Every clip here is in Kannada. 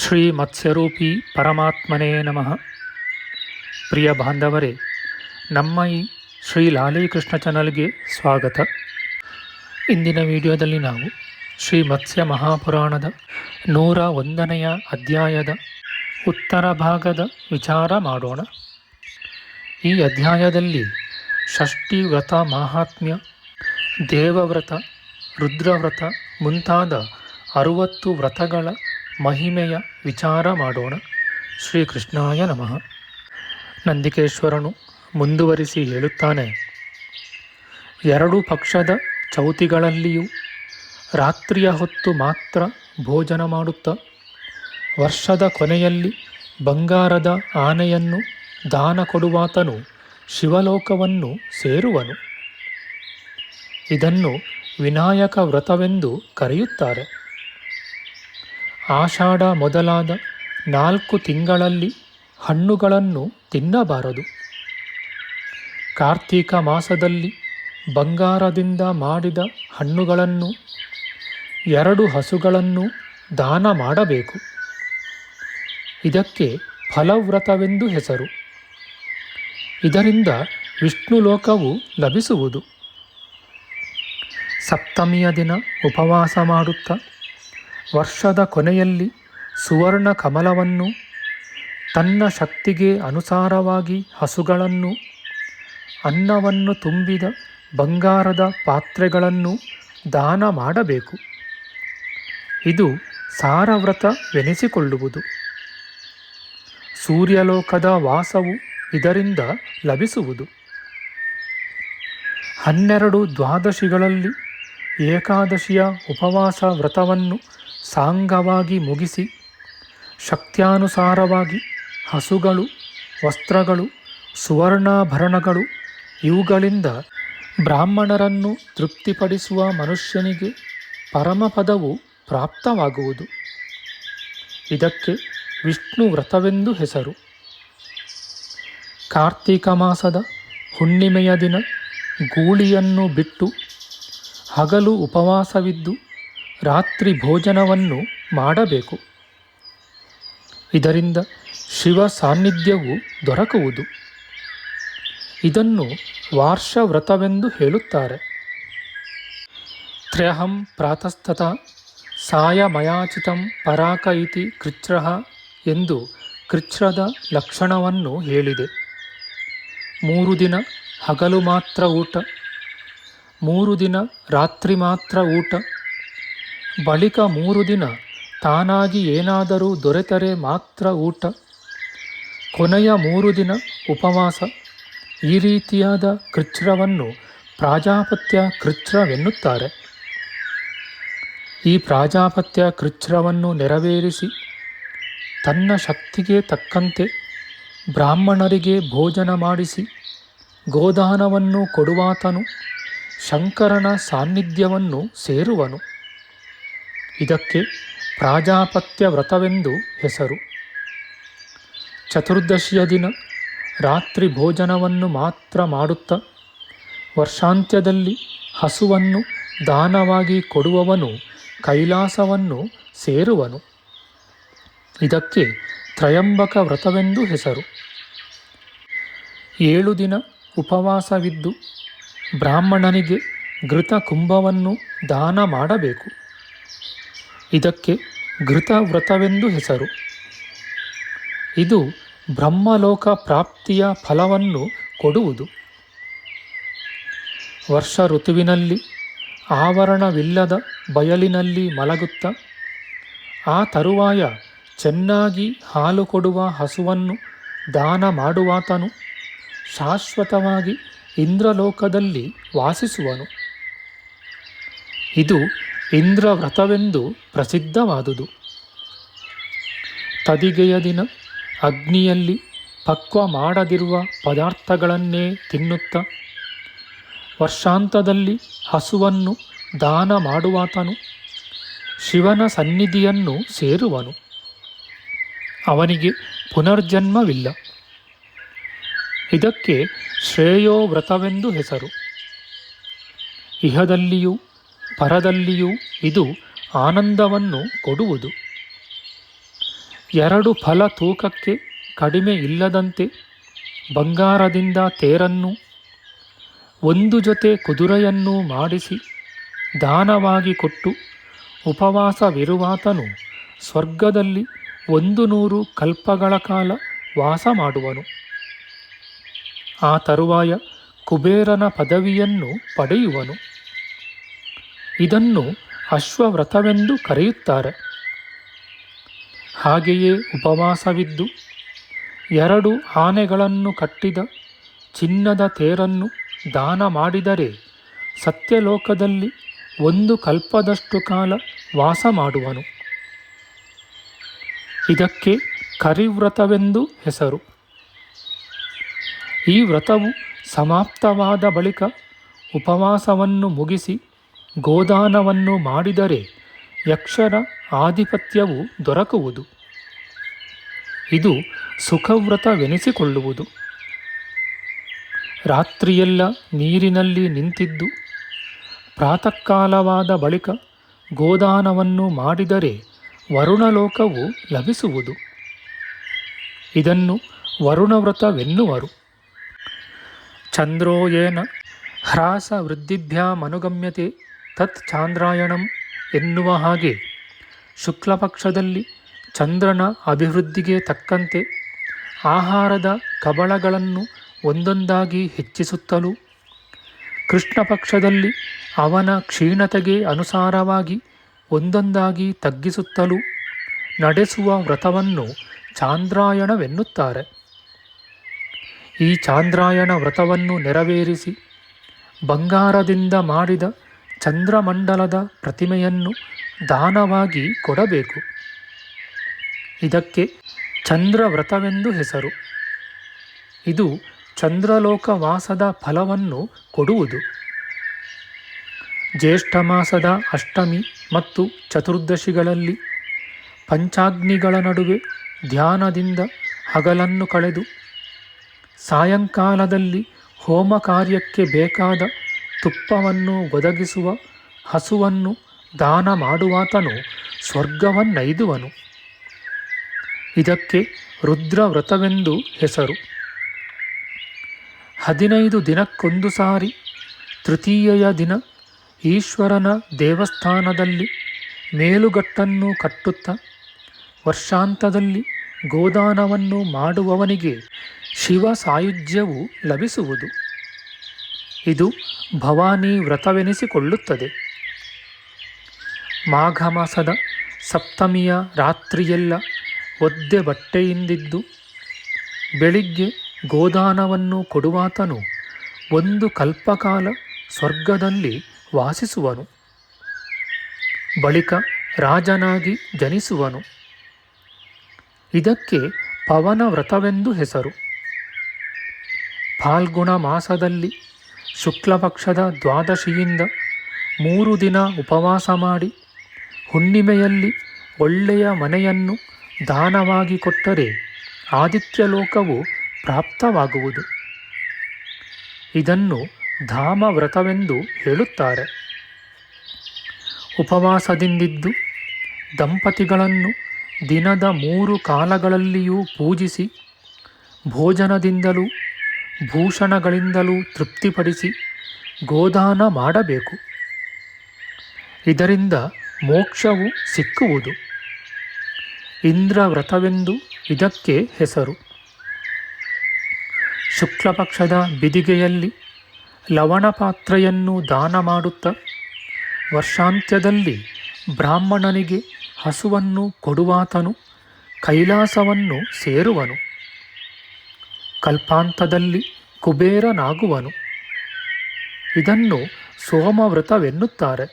ಶ್ರೀ ಮತ್ಸ್ಯರೂಪಿ ಪರಮಾತ್ಮನೇ ನಮಃ. ಪ್ರಿಯ ಬಾಂಧವರೇ, ನಮ್ಮ ಈ ಶ್ರೀ ಲಾಲೀಕೃಷ್ಣ ಚಾನಲ್ಗೆ ಸ್ವಾಗತ. ಇಂದಿನ ವಿಡಿಯೋದಲ್ಲಿ ನಾವು ಶ್ರೀ ಮತ್ಸ್ಯ ಮಹಾಪುರಾಣದ ನೂರ ಒಂದನೆಯ ಅಧ್ಯಾಯದ ಉತ್ತರ ಭಾಗದ ವಿಚಾರ ಮಾಡೋಣ. ಈ ಅಧ್ಯಾಯದಲ್ಲಿ ಷಷ್ಠಿ ವ್ರತ ಮಾಹಾತ್ಮ್ಯ, ದೇವವ್ರತ, ರುದ್ರವ್ರತ ಮುಂತಾದ ಅರುವತ್ತು ವ್ರತಗಳ ಮಹಿಮೆಯ ವಿಚಾರ ಮಾಡೋಣ. ಶ್ರೀಕೃಷ್ಣಾಯ ನಮಃ. ನಂದಿಕೇಶ್ವರನು ಮುಂದುವರಿಸಿ ಹೇಳುತ್ತಾನೆ. ಎರಡು ಪಕ್ಷದ ಚೌತಿಗಳಲ್ಲಿಯೂ ರಾತ್ರಿಯ ಹೊತ್ತು ಮಾತ್ರ ಭೋಜನ ಮಾಡುತ್ತಾ, ವರ್ಷದ ಕೊನೆಯಲ್ಲಿ ಬಂಗಾರದ ಆನೆಯನ್ನು ದಾನ ಕೊಡುವಾತನು ಶಿವಲೋಕವನ್ನು ಸೇರುವನು. ಇದನ್ನು ವಿನಾಯಕ ವ್ರತವೆಂದು ಕರೆಯುತ್ತಾರೆ. ಆಷಾಢ ಮೊದಲಾದ ನಾಲ್ಕು ತಿಂಗಳಲ್ಲಿ ಹಣ್ಣುಗಳನ್ನು ತಿನ್ನಬಾರದು. ಕಾರ್ತೀಕ ಮಾಸದಲ್ಲಿ ಬಂಗಾರದಿಂದ ಮಾಡಿದ ಹಣ್ಣುಗಳನ್ನು, ಎರಡು ಹಸುಗಳನ್ನು ದಾನ ಮಾಡಬೇಕು. ಇದಕ್ಕೆ ಫಲವ್ರತವೆಂದು ಹೆಸರು. ಇದರಿಂದ ವಿಷ್ಣು ಲೋಕವು ಲಭಿಸುವುದು. ಸಪ್ತಮಿಯ ದಿನ ಉಪವಾಸ ಮಾಡುತ್ತಾ ವರ್ಷದ ಕೊನೆಯಲ್ಲಿ ಸುವರ್ಣ ಕಮಲವನ್ನು ತನ್ನ ಶಕ್ತಿಗೆ ಅನುಸಾರವಾಗಿ ಹಸುಗಳನ್ನು, ಅನ್ನವನ್ನು ತುಂಬಿದ ಬಂಗಾರದ ಪಾತ್ರೆಗಳನ್ನು ದಾನ ಮಾಡಬೇಕು. ಇದು ಸಾರವ್ರತವೆನಿಸಿಕೊಳ್ಳುವುದು. ಸೂರ್ಯಲೋಕದ ವಾಸವು ಇದರಿಂದ ಲಭಿಸುವುದು. ಹನ್ನೆರಡು ದ್ವಾದಶಿಗಳಲ್ಲಿ ಏಕಾದಶಿಯ ಉಪವಾಸ ವ್ರತವನ್ನು ಸಾಂಗವಾಗಿ ಮುಗಿಸಿ, ಶಕ್ತ್ಯಾನುಸಾರವಾಗಿ ಹಸುಗಳು, ವಸ್ತ್ರಗಳು, ಸುವರ್ಣಾಭರಣಗಳು, ಇವುಗಳಿಂದ ಬ್ರಾಹ್ಮಣರನ್ನು ತೃಪ್ತಿಪಡಿಸುವ ಮನುಷ್ಯನಿಗೆ ಪರಮಪದವು ಪ್ರಾಪ್ತವಾಗುವುದು. ಇದಕ್ಕೆ ವಿಷ್ಣು ವ್ರತವೆಂದು ಹೆಸರು. ಕಾರ್ತೀಕ ಮಾಸದ ಹುಣ್ಣಿಮೆಯ ದಿನ ಗೂಳಿಯನ್ನು ಬಿಟ್ಟು ಹಗಲು ಉಪವಾಸವಿದ್ದು ರಾತ್ರಿ ಭೋಜನವನ್ನು ಮಾಡಬೇಕು. ಇದರಿಂದ ಶಿವ ಸಾನ್ನಿಧ್ಯವು ದೊರಕುವುದು. ಇದನ್ನು ವಾರ್ಷ ವ್ರತವೆಂದು ಹೇಳುತ್ತಾರೆ. ತ್ರ್ಯಹಂ ಪ್ರಾತಸ್ತತ ಸಾಯಮಯಾಚಿತಂ ಪರಾಕ ಇತಿ ಕೃಚ್ರಹ ಎಂದು ಕೃಚ್ರದ ಲಕ್ಷಣವನ್ನು ಹೇಳಿದೆ. ಮೂರು ದಿನ ಹಗಲು ಮಾತ್ರ ಊಟ, ಮೂರು ದಿನ ರಾತ್ರಿ ಮಾತ್ರ ಊಟ ಬಳಿಕ ಮೂರು ದಿನ ತಾನಾಗಿ ಏನಾದರೂ ದೊರೆತರೆ ಮಾತ್ರ ಊಟ. ಕೊನೆಯ ಮೂರು ದಿನ ಉಪವಾಸ. ಈ ರೀತಿಯಾದ ಕೃಚ್ರವನ್ನು ಪ್ರಾಜಾಪತ್ಯ ಕೃಚ್ರವೆನ್ನುತ್ತಾರೆ ಈ ಪ್ರಾಜಾಪತ್ಯ ಕೃಚ್ರವನ್ನು ನೆರವೇರಿಸಿ ತನ್ನ ಶಕ್ತಿಗೆ ತಕ್ಕಂತೆ ಬ್ರಾಹ್ಮಣರಿಗೆ ಭೋಜನ ಮಾಡಿಸಿ ಗೋದಾನವನ್ನು ಕೊಡುವಾತನು, ಶಂಕರನ ಸಾನ್ನಿಧ್ಯವನ್ನು ಸೇರುವನು. ಇದಕ್ಕೆ ಪ್ರಾಜಾಪತ್ಯ ವ್ರತವೆಂದು ಹೆಸರು. ಚತುರ್ದಶಿಯ ದಿನ ರಾತ್ರಿ ಭೋಜನವನ್ನು ಮಾತ್ರ ಮಾಡುತ್ತಾ ವರ್ಷಾಂತ್ಯದಲ್ಲಿ ಹಸುವನ್ನು ದಾನವಾಗಿ ಕೊಡುವವನು ಕೈಲಾಸವನ್ನು ಸೇರುವನು. ಇದಕ್ಕೆ ತ್ರಯಂಬಕ ವ್ರತವೆಂದು ಹೆಸರು. ಏಳು ದಿನ ಉಪವಾಸವಿದ್ದು ಬ್ರಾಹ್ಮಣನಿಗೆ ಘೃತ ಕುಂಭವನ್ನು ದಾನ ಮಾಡಬೇಕು. ಇದಕ್ಕೆ ಘೃತ ವ್ರತವೆಂದು ಹೆಸರು. ಇದು ಬ್ರಹ್ಮಲೋಕ ಪ್ರಾಪ್ತಿಯ ಫಲವನ್ನು ಕೊಡುವುದು. ವರ್ಷ ಋತುವಿನಲ್ಲಿ ಆವರಣವಿಲ್ಲದ ಬಯಲಿನಲ್ಲಿ ಮಲಗುತ್ತ ಆ ತರುವಾಯ ಚೆನ್ನಾಗಿ ಹಾಲು ಕೊಡುವ ಹಸುವನ್ನು ದಾನ ಮಾಡುವಾತನು, ಶಾಶ್ವತವಾಗಿ ಇಂದ್ರಲೋಕದಲ್ಲಿ ವಾಸಿಸುವನು. ಇದು ಇಂದ್ರ ವ್ರತವೆಂದು ಪ್ರಸಿದ್ಧವಾದುದು. ತದಿಗೆಯ ದಿನ ಅಗ್ನಿಯಲ್ಲಿ ಪಕ್ವ ಮಾಡದಿರುವ ಪದಾರ್ಥಗಳನ್ನೇ ತಿನ್ನುತ್ತ ವರ್ಷಾಂತದಲ್ಲಿ ಹಸುವನ್ನು ದಾನ ಮಾಡುವಾತನು, ಶಿವನ ಸನ್ನಿಧಿಯನ್ನು ಸೇರುವನು. ಅವನಿಗೆ ಪುನರ್ಜನ್ಮವಿಲ್ಲ. ಇದಕ್ಕೆ ಶ್ರೇಯೋ ವ್ರತವೆಂದು ಹೆಸರು. ಇಹದಲ್ಲಿಯೂ ಪರದಲ್ಲಿಯೂ ಇದು ಆನಂದವನ್ನು ಕೊಡುವುದು. ಎರಡು ಫಲ ತೂಕಕ್ಕೆ ಕಡಿಮೆ ಇಲ್ಲದಂತೆ ಬಂಗಾರದಿಂದ ತೇರನ್ನು, ಒಂದು ಜೊತೆ ಕುದುರೆಯನ್ನು ಮಾಡಿಸಿ ದಾನವಾಗಿ ಕೊಟ್ಟು ಉಪವಾಸವಿರುವಾತನು ಸ್ವರ್ಗದಲ್ಲಿ ಒಂದು ನೂರು ಕಲ್ಪಗಳ ಕಾಲ ವಾಸ ಮಾಡುವನು. ಆ ತರುವಾಯ ಕುಬೇರನ ಪದವಿಯನ್ನು ಪಡೆಯುವನು. ಇದನ್ನು ಅಶ್ವವ್ರತವೆಂದು ಕರೆಯುತ್ತಾರೆ. ಹಾಗೆಯೇ ಉಪವಾಸವಿದ್ದು, ಎರಡು ಆನೆಗಳನ್ನು ಕಟ್ಟಿದ ಚಿನ್ನದ ತೇರನ್ನು ದಾನ ಮಾಡಿದರೆ ಸತ್ಯಲೋಕದಲ್ಲಿ ಒಂದು ಕಲ್ಪದಷ್ಟು ಕಾಲ ವಾಸ ಮಾಡುವನು. ಇದಕ್ಕೆ ಕರಿವ್ರತವೆಂದು ಹೆಸರು. ಈ ವ್ರತವು ಸಮಾಪ್ತವಾದ ಬಳಿಕ ಉಪವಾಸವನ್ನು ಮುಗಿಸಿ ಗೋದಾನವನ್ನು ಮಾಡಿದರೆ ಯಕ್ಷರ ಆಧಿಪತ್ಯವು ದೊರಕುವುದು. ಇದು ಸುಖವ್ರತವೆನಿಸಿಕೊಳ್ಳುವುದು. ರಾತ್ರಿಯೆಲ್ಲ ನೀರಿನಲ್ಲಿ ನಿಂತಿದ್ದು, ಪ್ರಾತಃಕಾಲವಾದ ಬಳಿಕ ಗೋದಾನವನ್ನು ಮಾಡಿದರೆ ವರುಣಲೋಕವು ಲಭಿಸುವುದು. ಇದನ್ನು ವರುಣವ್ರತವೆನ್ನುವರು. ಚಂದ್ರೋಯೇನ ಹ್ರಾಸ ವೃದ್ಧಿಭ್ಯಾಮನುಗಮ್ಯತೆ ತತ್ ಚಾಂದ್ರಾಯಣಂ ಎನ್ನುವ ಹಾಗೆ ಶುಕ್ಲಪಕ್ಷದಲ್ಲಿ ಚಂದ್ರನ ಅಭಿವೃದ್ಧಿಗೆ ತಕ್ಕಂತೆ ಆಹಾರದ ಕಬಳಗಳನ್ನು ಒಂದೊಂದಾಗಿ ಹೆಚ್ಚಿಸುತ್ತಲೂ ಕೃಷ್ಣ ಪಕ್ಷದಲ್ಲಿ ಅವನ ಕ್ಷೀಣತೆಗೆ ಅನುಸಾರವಾಗಿ ಒಂದೊಂದಾಗಿ ತಗ್ಗಿಸುತ್ತಲೂ ನಡೆಸುವ ವ್ರತವನ್ನು ಚಾಂದ್ರಾಯಣವೆನ್ನುತ್ತಾರೆ. ಈ ಚಾಂದ್ರಾಯಣ ವ್ರತವನ್ನು ನೆರವೇರಿಸಿ ಬಂಗಾರದಿಂದ ಮಾಡಿದ ಚಂದ್ರಮಂಡಲದ ಪ್ರತಿಮೆಯನ್ನು ದಾನವಾಗಿ ಕೊಡಬೇಕು. ಇದಕ್ಕೆ ಚಂದ್ರ ವ್ರತವೆಂದು ಹೆಸರು. ಇದು ಚಂದ್ರಲೋಕವಾಸದ ಫಲವನ್ನು ಕೊಡುವುದು. ಜ್ಯೇಷ್ಠ ಮಾಸದ ಅಷ್ಟಮಿ ಮತ್ತು ಚತುರ್ದಶಿಗಳಲ್ಲಿ ಪಂಚಾಗ್ನಿಗಳ ನಡುವೆ ಧ್ಯಾನದಿಂದ ಹಗಲನ್ನು ಕಳೆದು ಸಾಯಂಕಾಲದಲ್ಲಿ ಹೋಮ ಕಾರ್ಯಕ್ಕೆ ಬೇಕಾದ ತುಪ್ಪವನ್ನು ಒದಗಿಸುವ, ಹಸುವನ್ನು ದಾನ ಮಾಡುವಾತನು ಸ್ವರ್ಗವನ್ನೈದುವನು. ಇದಕ್ಕೆ ರುದ್ರ ವ್ರತವೆಂದು ಹೆಸರು. ಹದಿನೈದು ದಿನಕ್ಕೊಂದು ಸಾರಿ ತೃತೀಯ ದಿನ ಈಶ್ವರನ ದೇವಸ್ಥಾನದಲ್ಲಿ ಮೇಲುಗಟ್ಟನ್ನು ಕಟ್ಟುತ್ತ ವರ್ಷಾಂತದಲ್ಲಿ ಗೋದಾನವನ್ನು ಮಾಡುವವನಿಗೆ ಶಿವ ಸಾಯುಜ್ಯವು ಲಭಿಸುವುದು. ಇದು ಭವಾನಿ ವ್ರತವೆನಿಸಿಕೊಳ್ಳುತ್ತದೆ. ಮಾಘ ಮಾಸದ ಸಪ್ತಮಿಯ ರಾತ್ರಿಯೆಲ್ಲ ಒದ್ದೆ ಬಟ್ಟೆಯಿಂದಿದ್ದು, ಬೆಳಿಗ್ಗೆ ಗೋದಾನವನ್ನು ಕೊಡುವಾತನು ಒಂದು ಕಲ್ಪಕಾಲ ಸ್ವರ್ಗದಲ್ಲಿ ವಾಸಿಸುವನು. ಬಳಿಕ ರಾಜನಾಗಿ ಜನಿಸುವನು. ಇದಕ್ಕೆ ಪವನ ವ್ರತವೆಂದು ಹೆಸರು. ಫಾಲ್ಗುಣ ಮಾಸದಲ್ಲಿ ಶುಕ್ಲಪಕ್ಷದ ದ್ವಾದಶಿಯಿಂದ ಮೂರು ದಿನ ಉಪವಾಸ ಮಾಡಿ ಹುಣ್ಣಿಮೆಯಲ್ಲಿ ಒಳ್ಳೆಯ ಮನೆಯನ್ನು ದಾನವಾಗಿ ಕೊಟ್ಟರೆ ಆದಿತ್ಯ ಲೋಕವು ಪ್ರಾಪ್ತವಾಗುವುದು. ಇದನ್ನು ಧಾಮ ವ್ರತವೆಂದು ಹೇಳುತ್ತಾರೆ. ಉಪವಾಸದಿಂದಿದ್ದು ದಂಪತಿಗಳನ್ನು ದಿನದ ಮೂರು ಕಾಲಗಳಲ್ಲಿಯೂ ಪೂಜಿಸಿ ಭೋಜನದಿಂದಲೂ ಭೂಷಣಗಳಿಂದಲೂ ತೃಪ್ತಿಪಡಿಸಿ ಗೋದಾನ ಮಾಡಬೇಕು. ಇದರಿಂದ ಮೋಕ್ಷವು ಸಿಕ್ಕುವುದು. ಇಂದ್ರ ವ್ರತವೆಂದು ಇದಕ್ಕೆ ಹೆಸರು. ಶುಕ್ಲಪಕ್ಷದ ಬಿದಿಗೆಯಲ್ಲಿ ಲವಣ ಪಾತ್ರೆಯನ್ನು ದಾನ ಮಾಡುತ್ತಾ ವರ್ಷಾಂತ್ಯದಲ್ಲಿ ಬ್ರಾಹ್ಮಣನಿಗೆ ಹಸುವನ್ನು ಕೊಡುವಾತನು ಕೈಲಾಸವನ್ನು ಸೇರುವನು. ಕಲ್ಪಾಂತದಲ್ಲಿ ಕುಬೇರನಾಗುವನು. ಇದನ್ನು ಸೋಮವ್ರತವೆನ್ನುತ್ತಾರೆ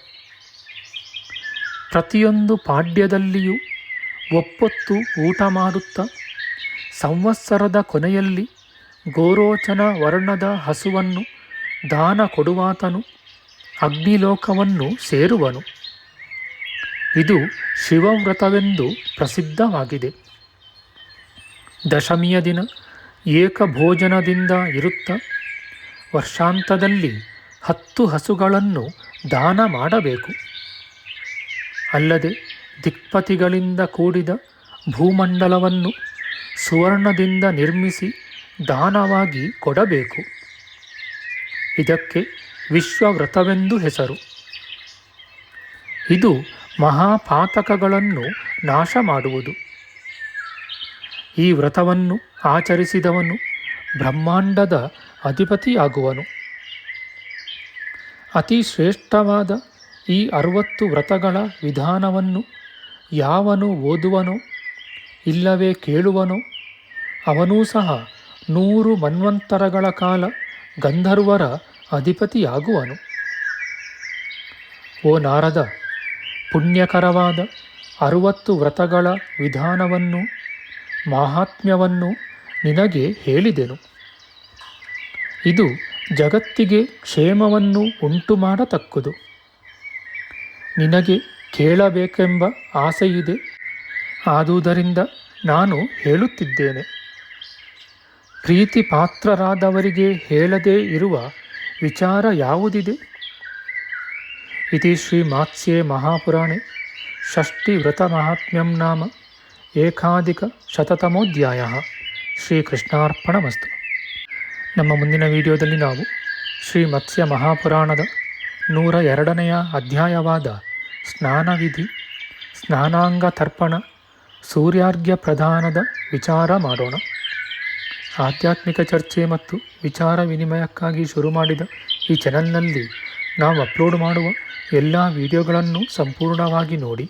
ಪ್ರತಿಯೊಂದು ಪಾಡ್ಯದಲ್ಲಿಯೂ ಒಪ್ಪೊತ್ತು ಊಟ ಮಾಡುತ್ತಾ ಸಂವತ್ಸರದ ಕೊನೆಯಲ್ಲಿ ಗೋರೋಚನ ವರ್ಣದ ಹಸುವನ್ನು ದಾನ ಕೊಡುವಾತನು, ಅಗ್ನಿಲೋಕವನ್ನು ಸೇರುವನು. ಇದು ಶಿವವ್ರತವೆಂದು ಪ್ರಸಿದ್ಧವಾಗಿದೆ. ದಶಮಿಯ ದಿನ ಏಕಭೋಜನದಿಂದ ಇರುತ್ತ ವರ್ಷಾಂತದಲ್ಲಿ ಹತ್ತು ಹಸುಗಳನ್ನು ದಾನ ಮಾಡಬೇಕು. ಅಲ್ಲದೆ ದಿಕ್ಪತಿಗಳಿಂದ ಕೂಡಿದ ಭೂಮಂಡಲವನ್ನು ಸುವರ್ಣದಿಂದ ನಿರ್ಮಿಸಿ ದಾನವಾಗಿ ಕೊಡಬೇಕು. ಇದಕ್ಕೆ ವಿಶ್ವವ್ರತವೆಂದು ಹೆಸರು. ಇದು ಮಹಾಪಾತಕಗಳನ್ನು ನಾಶ ಮಾಡುವುದು. ಈ ವ್ರತವನ್ನು ಆಚರಿಸಿದವನು ಬ್ರಹ್ಮಾಂಡದ ಅಧಿಪತಿಯಾಗುವನು. ಅತಿ ಶ್ರೇಷ್ಠವಾದ ಈ ಅರುವತ್ತು ವ್ರತಗಳ ವಿಧಾನವನ್ನು ಯಾವನು ಓದುವನೋ, ಇಲ್ಲವೇ ಕೇಳುವನೋ, ಅವನೂ ಸಹ ನೂರು ಮನ್ವಂತರಗಳ ಕಾಲ ಗಂಧರ್ವರ ಅಧಿಪತಿಯಾಗುವನು. ಓ ನಾರದ, ಪುಣ್ಯಕರವಾದ ಅರುವತ್ತು ವ್ರತಗಳ ವಿಧಾನವನ್ನು ಮಾಹಾತ್ಮ್ಯವನ್ನು ನಿನಗೆ ಹೇಳಿದೆನು. ಇದು ಜಗತ್ತಿಗೆ ಕ್ಷೇಮವನ್ನು ಉಂಟು ಮಾಡತಕ್ಕುದು ನಿನಗೆ ಕೇಳಬೇಕೆಂಬ ಆಸೆಯಿದೆ. ಆದುದರಿಂದ ನಾನು ಹೇಳುತ್ತಿದ್ದೇನೆ. ಪ್ರೀತಿ ಪಾತ್ರರಾದವರಿಗೆ ಹೇಳದೇ ಇರುವ ವಿಚಾರ ಯಾವುದಿದೆ? ಇತಿ ಶ್ರೀ ಮಾತ್ಸ್ಯೆ ಮಹಾಪುರಾಣೆ ಮಹಾತ್ಮ್ಯಂ ನಾಮ. ಏಕಾಧಿಕ ಶತತಮೋಧ್ಯಾಯ ಶ್ರೀಕೃಷ್ಣಾರ್ಪಣಮಸ್ತು. ನಮ್ಮ ಮುಂದಿನ ವಿಡಿಯೋದಲ್ಲಿ ನಾವು ಶ್ರೀ ಮತ್ಸ್ಯ ಮಹಾಪುರಾಣದ ನೂರ ಎರಡನೆಯ ಅಧ್ಯಾಯವಾದ ಸ್ನಾನವಿಧಿ, ಸ್ನಾನಾಂಗ ತರ್ಪಣ, ಸೂರ್ಯಾರ್ಘ್ಯ ಪ್ರಧಾನದ ವಿಚಾರ ಮಾಡೋಣ. ಆಧ್ಯಾತ್ಮಿಕ ಚರ್ಚೆ ಮತ್ತು ವಿಚಾರ ವಿನಿಮಯಕ್ಕಾಗಿ ಶುರು ಮಾಡಿದ ಈ ಚಾನಲ್ನಲ್ಲಿ ನಾವು ಅಪ್ಲೋಡ್ ಮಾಡುವ ಎಲ್ಲ ವಿಡಿಯೋಗಳನ್ನು ಸಂಪೂರ್ಣವಾಗಿ ನೋಡಿ.